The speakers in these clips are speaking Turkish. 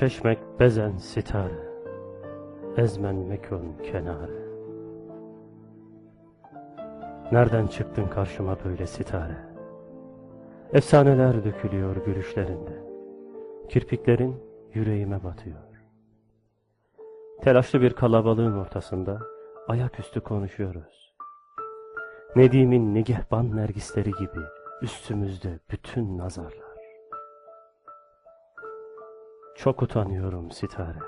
Çeşmek bezen sitare, ezmen mekun kenare. Nereden çıktın karşıma böyle sitare? Efsaneler dökülüyor gülüşlerinde. Kirpiklerin yüreğime batıyor. Telaşlı bir kalabalığın ortasında ayaküstü konuşuyoruz. Nedim'in nigehban nergisleri gibi üstümüzde bütün nazarlar. Çok utanıyorum sitare.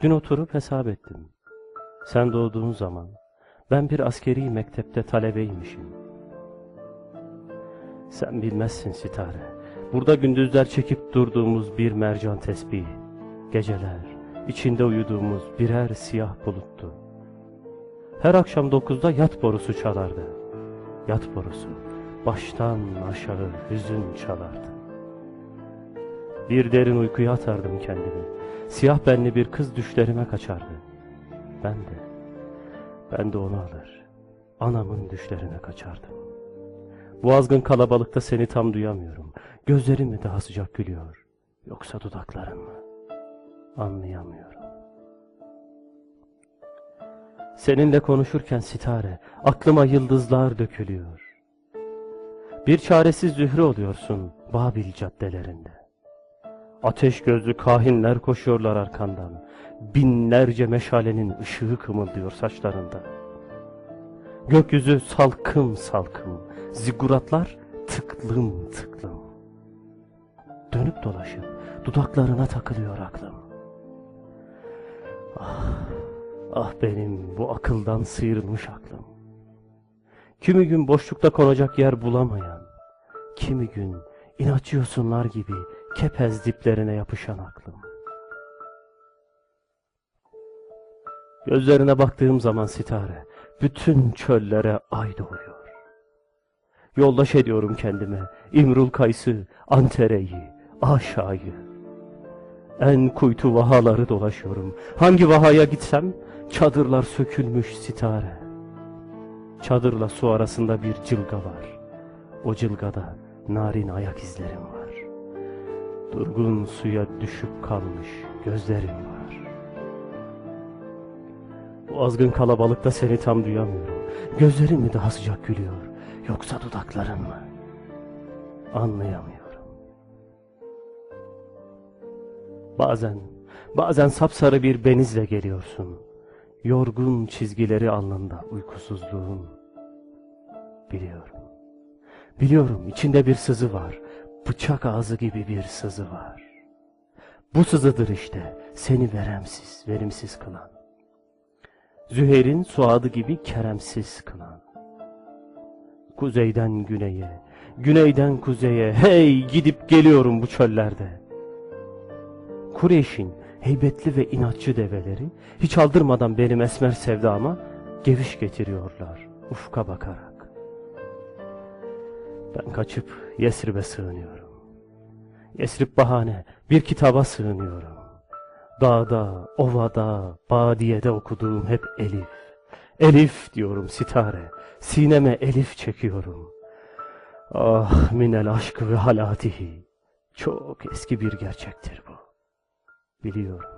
Dün oturup hesap ettim. Sen doğduğun zaman ben bir askeri mektepte talebeymişim. Sen bilmezsin sitare. Burada gündüzler çekip durduğumuz bir mercan tesbihi. Geceler içinde uyuduğumuz birer siyah buluttu. Her akşam dokuzda yat borusu çalardı. Yat borusu baştan aşağı hüzün çalardı. Bir derin uykuya atardım kendimi. Siyah benli bir kız düşlerime kaçardı. Ben de, ben de onu alır. Anamın düşlerine kaçardım. Bu azgın kalabalıkta seni tam duyamıyorum. Gözlerin mi daha sıcak gülüyor? Yoksa dudakların mı? Anlayamıyorum. Seninle konuşurken sitare, aklıma yıldızlar dökülüyor. Bir çaresiz zühre oluyorsun Babil caddelerinde. Ateş gözlü kahinler koşuyorlar arkandan. Binlerce meşalenin ışığı kımıldıyor saçlarında. Gökyüzü salkım salkım, ziguratlar tıklım tıklım. Dönüp dolaşıp dudaklarına takılıyor aklım. Ah, ah benim bu akıldan sıyrılmış aklım. Kimi gün boşlukta konacak yer bulamayan, kimi gün inatçı yosunlar gibi kepez diplerine yapışan aklım. Gözlerine baktığım zaman sitare, bütün çöllere ay doğuyor. Yoldaş ediyorum kendime, İmrul Kays'ı, Antere'yi, Aşa'yı. En kuytu vahaları dolaşıyorum. Hangi vahaya gitsem, çadırlar sökülmüş sitare. Çadırla su arasında bir cılga var. O cılgada narin ayak izlerim var. Durgun suya düşüp kalmış gözlerim var. Bu azgın kalabalıkta seni tam duyamıyorum. Gözlerin mi daha sıcak gülüyor, yoksa dudakların mı? Anlayamıyorum. Bazen, bazen sapsarı bir benizle geliyorsun. Yorgun çizgileri alnında uykusuzluğun. Biliyorum. Biliyorum içinde bir sızı var. Bıçak ağzı gibi bir sızı var. Bu sızıdır işte seni veremsiz, verimsiz kılan. Züheyr'in suadı gibi keremsiz kılan. Kuzeyden güneye, güneyden kuzeye, hey gidip geliyorum bu çöllerde. Kureyş'in heybetli ve inatçı develeri hiç aldırmadan benim esmer sevdama geviş getiriyorlar ufka bakarak. Ben kaçıp Yesrib'e sığınıyorum. Yesrib bahane, bir kitaba sığınıyorum. Dağda, ovada, badiyede okuduğum hep Elif. Elif diyorum sitare, sineme Elif çekiyorum. Ah minel aşkı ve halatihi. Çok eski bir gerçektir bu. Biliyorum.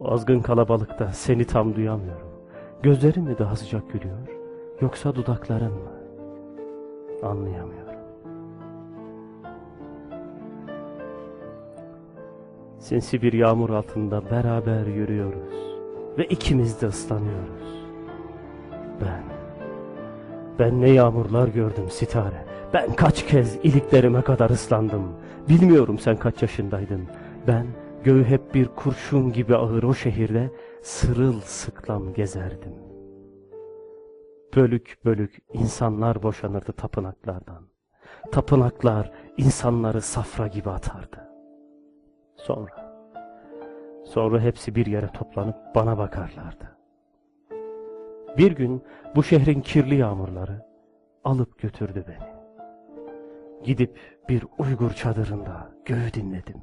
Azgın kalabalıkta seni tam duyamıyorum. Gözlerin mi daha sıcak gülüyor, yoksa dudakların mı? Anlayamıyorum. Sinsi bir yağmur altında beraber yürüyoruz ve ikimiz de ıslanıyoruz. Ben, ben ne yağmurlar gördüm sitare. Ben kaç kez iliklerime kadar ıslandım. Bilmiyorum sen kaç yaşındaydın. Ben göğü hep bir kurşun gibi ağır o şehirde sırılsıklam gezerdim. Bölük bölük insanlar boşanırdı tapınaklardan. Tapınaklar insanları safra gibi atardı. Sonra, sonra hepsi bir yere toplanıp bana bakarlardı. Bir gün bu şehrin kirli yağmurları alıp götürdü beni. Gidip bir Uygur çadırında göğü dinledim.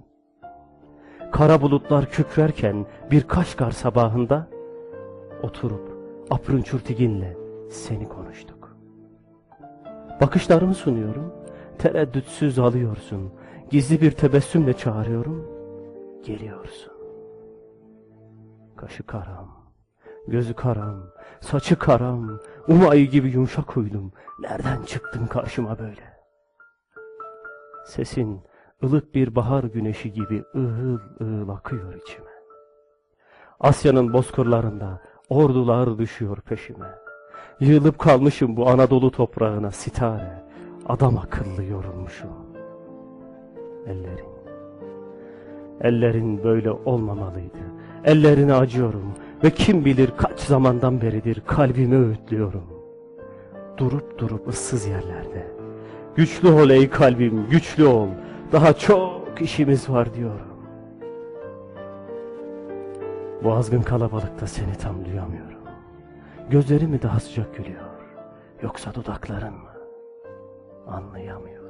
Kara bulutlar kükrerken bir Kaşgar sabahında oturup Aprunçurtigin'le seni konuştuk. Bakışlarımı sunuyorum, tereddütsüz alıyorsun. Gizli bir tebessümle çağırıyorum. Geliyorsun. Kaşı karam, gözü karam, saçı karam, um gibi yumuşak huylum. Nereden çıktın karşıma böyle? Sesin ılık bir bahar güneşi gibi ığıl ığıl akıyor içime. Asya'nın bozkırlarında ordular düşüyor peşime. Yığılıp kalmışım bu Anadolu toprağına sitare. Adam akıllı yorulmuşum. Ellerin. Ellerin böyle olmamalıydı. Ellerine acıyorum ve kim bilir kaç zamandan beridir kalbimi öğütlüyorum. Durup durup ıssız yerlerde. Güçlü ol ey kalbim, güçlü ol. Daha çok işimiz var diyorum. Bu azgın kalabalıkta seni tam duyamıyorum. Gözleri mi daha sıcak gülüyor? Yoksa dudakların mı? Anlayamıyorum.